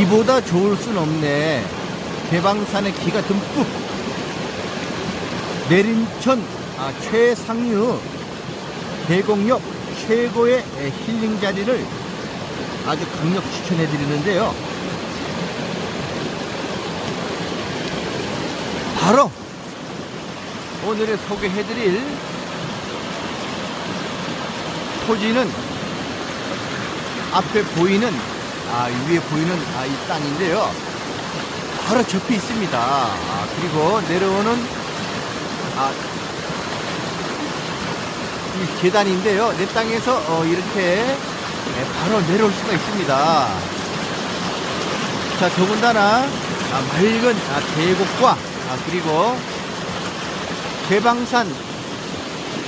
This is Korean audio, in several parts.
이보다 좋을 순 없네. 개방산의 기가 듬뿍. 내림천 아, 최상류 대공역 최고의 에, 힐링 자리를 아주 강력 추천해 드리는데요. 바로 오늘의 소개해 드릴 토지는 앞에 보이는 아 위에 보이는 아, 이 땅인데요. 바로 접해 있습니다. 아, 그리고 내려오는 아, 이 계단인데요. 내 땅에서 어, 이렇게 예, 바로 내려올 수가 있습니다. 자, 더군다나 아, 맑은 아, 계곡과 아, 그리고 개방산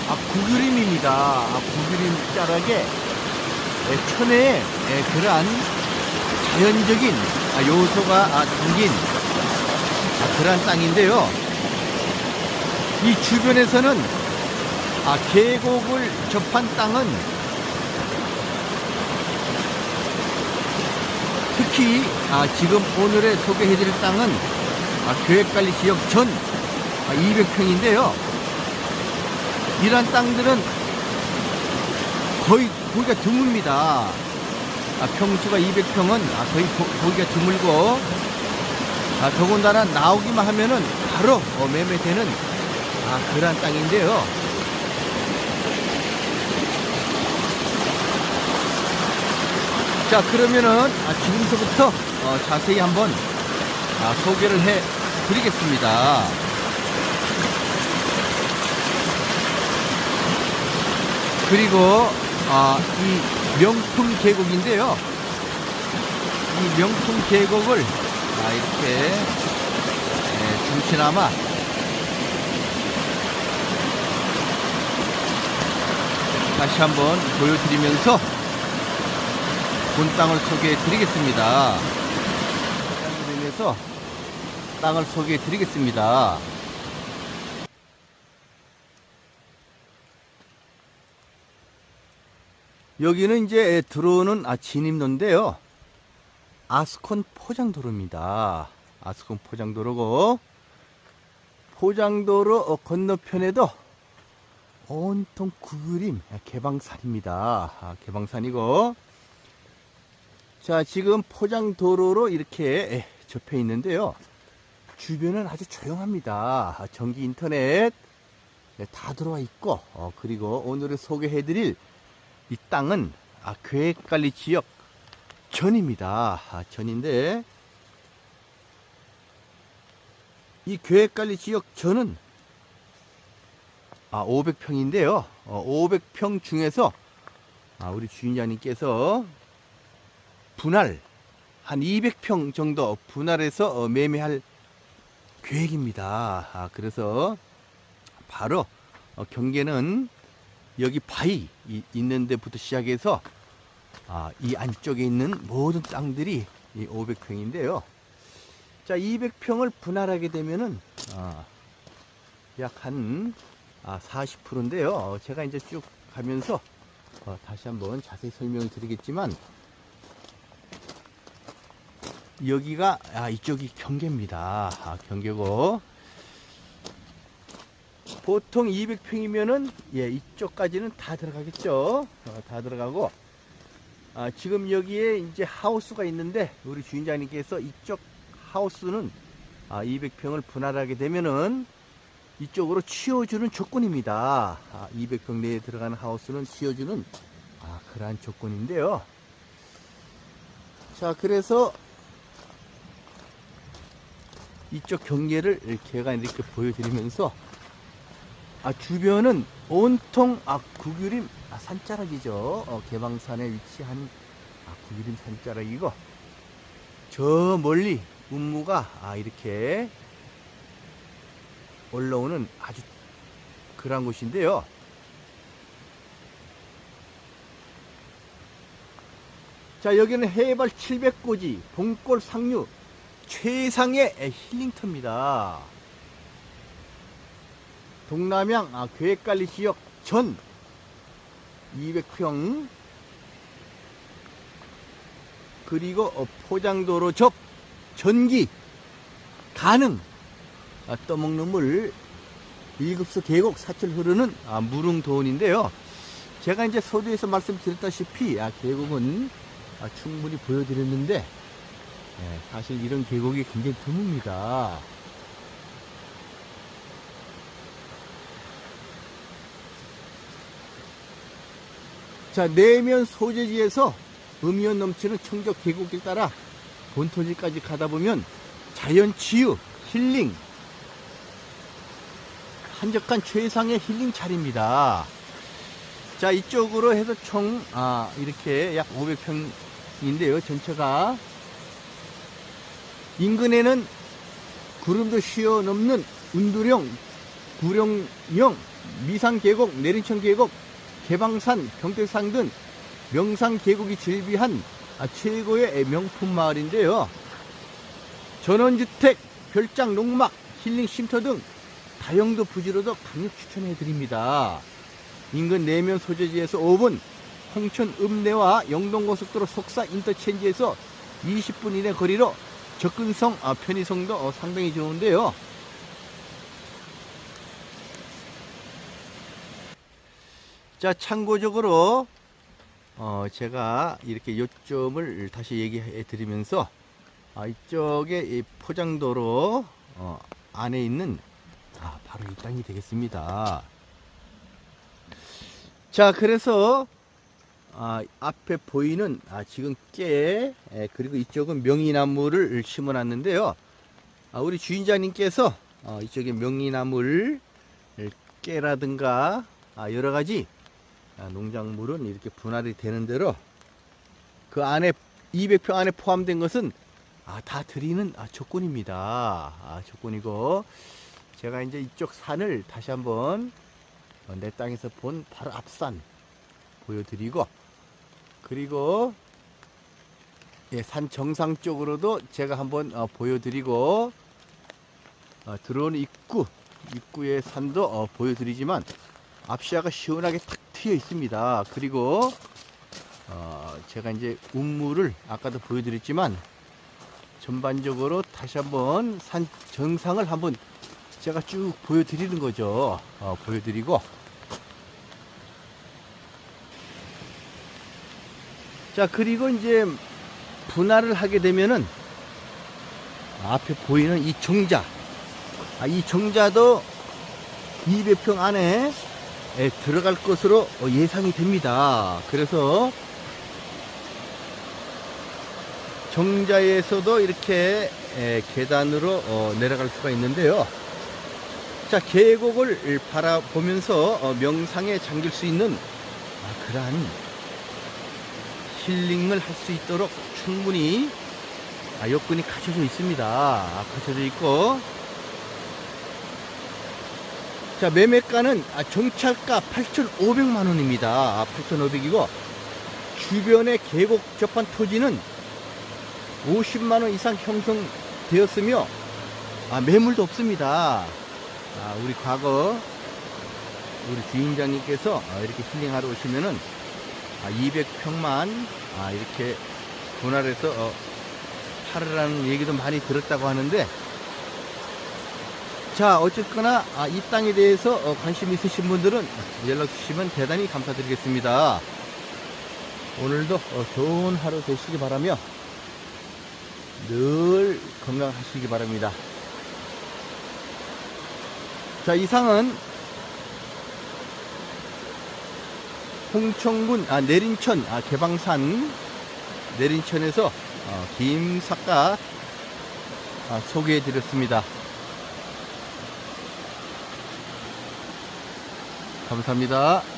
아, 구그림입니다. 아, 구그림 자락에 예, 천혜의 예, 그러한 자연적인 아, 요소가 아, 담긴 아, 그러한 땅인데요. 이 주변에서는 아, 계곡을 접한 땅은 특히 아, 지금 오늘의 소개해드릴 땅은 아, 계획관리 지역 전 아, 200평인데요. 이러한 땅들은 거의 보기가 드뭅니다. 아, 평수가 200평은 아, 거의 보, 보기가 드물고 아, 더군다나 나오기만 하면은 바로 어, 매매되는 아, 그러한 땅인데요. 자 그러면은 아, 지금서부터 어, 자세히 한번 아, 소개를 해 드리겠습니다. 그리고 아, 이 명품 계곡인데요. 이 명품 계곡을 아, 이렇게 예, 잠시나마 다시 한번 보여드리면서 본 땅을 소개해 드리겠습니다. 땅을 소개해 드리겠습니다. 여기는 이제 들어오는 아, 진입로인데요. 아스콘 포장도로입니다. 아스콘 포장도로고, 포장도로 어, 건너편에도 온통 구그림 개방산입니다. 아, 개방산이고, 자, 지금 포장도로로 이렇게 접해 있는데요. 주변은 아주 조용합니다. 아, 전기 인터넷 네, 다 들어와 있고, 어, 그리고 오늘을 소개해드릴 이 땅은 아, 계획관리 지역 전입니다. 아, 전인데 이 계획관리 지역 전은 아, 500평인데요. 어, 500평 중에서 아, 우리 주인장님께서 분할 한 200평 정도 분할해서 어, 매매할 계획입니다. 아, 그래서 바로 어, 경계는 여기 바위 이- 있는 데부터 시작해서 아, 이 안쪽에 있는 모든 땅들이 이 500평인데요. 자, 200평을 분할하게 되면은 아, 약한 아, 40%인데요. 제가 이제 쭉 가면서 어, 다시 한번 자세히 설명을 드리겠지만 여기가 아, 이쪽이 경계입니다. 아, 경계고 보통 200평이면은 예 이쪽까지는 다 들어가겠죠. 어, 다 들어가고 아, 지금 여기에 이제 하우스가 있는데 우리 주인장님께서 이쪽 하우스는 아, 200평을 분할하게 되면은 이쪽으로 치워주는 조건입니다. 아, 200평 내에 들어가는 하우스는 치워주는 아, 그러한 조건인데요. 자, 그래서 이쪽 경계를 제가 이렇게 보여드리면서 아, 주변은 온통 아, 구규림 아, 산자락이죠. 어, 개방산에 위치한 아, 구규림 산자락이고 저 멀리 운무가 아, 이렇게 올라오는 아주 그런 곳인데요. 자 여기는 해발 700고지 동골 상류 최상의 힐링터입니다. 동남양 아, 계획관리 지역 전 200평 그리고 어, 포장도로 접 전기 가능 아, 떠먹는 물 1급수 계곡 사철 흐르는 아, 무릉도원인데요. 제가 이제 서두에서 말씀드렸다시피 아, 계곡은 아, 충분히 보여드렸는데 예, 사실 이런 계곡이 굉장히 드뭅니다. 자, 내면 소재지에서 음이온 넘치는 청적 계곡길 따라 본토지까지 가다 보면 자연 치유, 힐링, 한적한 최상의 힐링 자리입니다. 자, 이쪽으로 해서 총, 아, 이렇게 약 500평인데요, 전체가. 인근에는 구름도 쉬어 넘는 운두령, 구령령, 미산계곡, 내린천 계곡, 개방산, 병태산 등 명산 계곡이 즐비한 아, 최고의 명품 마을인데요. 전원주택, 별장, 농막, 힐링 쉼터 등 다용도 부지로도 강력 추천해 드립니다. 인근 내면 소재지에서 5분, 홍천 읍내와 영동고속도로 속사 인터체인지에서 20분 이내 거리로 접근성, 아, 편의성도 어, 상당히 좋은데요. 자, 참고적으로, 어, 제가 이렇게 요점을 다시 얘기해 드리면서, 아, 이쪽에 이 포장도로, 어, 안에 있는, 아, 바로 이 땅이 되겠습니다. 자, 그래서, 아, 앞에 보이는, 아, 지금 깨, 에, 그리고 이쪽은 명이나무를 심어 놨는데요. 아, 우리 주인장님께서, 어, 이쪽에 명이나무를 깨라든가, 아, 여러 가지, 아, 농작물은 이렇게 분할이 되는 대로 그 안에 200평 안에 포함된 것은 아, 다 드리는 아, 조건입니다. 아, 조건이고 제가 이제 이쪽 산을 다시 한번 어, 내 땅에서 본 바로 앞산 보여드리고 그리고 예, 산 정상 쪽으로도 제가 한번 어, 보여드리고 어, 들어오는 입구 입구의 산도 어, 보여드리지만 앞시야가 시원하게 탁 트여 있습니다. 그리고 어, 제가 이제 운무를 아까도 보여드렸지만 전반적으로 다시 한번 산 정상을 한번 제가 쭉 보여드리는 거죠. 어, 보여드리고 자 그리고 이제 분할을 하게 되면은 앞에 보이는 이 정자 아, 이 정자도 200평 안에 에, 들어갈 것으로 어, 예상이 됩니다. 그래서 정자에서도 이렇게 에, 계단으로 어, 내려갈 수가 있는데요. 자 계곡을 바라보면서 어, 명상에 잠길 수 있는 아, 그러한 힐링을 할 수 있도록 충분히 아, 여건이 갖춰져 있습니다. 아, 갖춰져 있고 자, 매매가는 아, 정찰가 8,500만 원입니다. 아, 8,500이고 주변의 계곡 접한 토지는 50만 원 이상 형성되었으며 아, 매물도 없습니다. 아, 우리 과거 우리 주인장님께서 아, 이렇게 힐링하러 오시면은 아, 200평만 아, 이렇게 분할해서 어, 팔으라는 얘기도 많이 들었다고 하는데 자 어쨌거나 아, 이 땅에 대해서 어, 관심 있으신 분들은 연락 주시면 대단히 감사드리겠습니다. 오늘도 어, 좋은 하루 되시기 바라며 늘 건강하시기 바랍니다. 자 이상은 홍천군 아, 내린천 아, 개방산 내린천에서 어, 김삭가 아, 소개해 드렸습니다 감사합니다.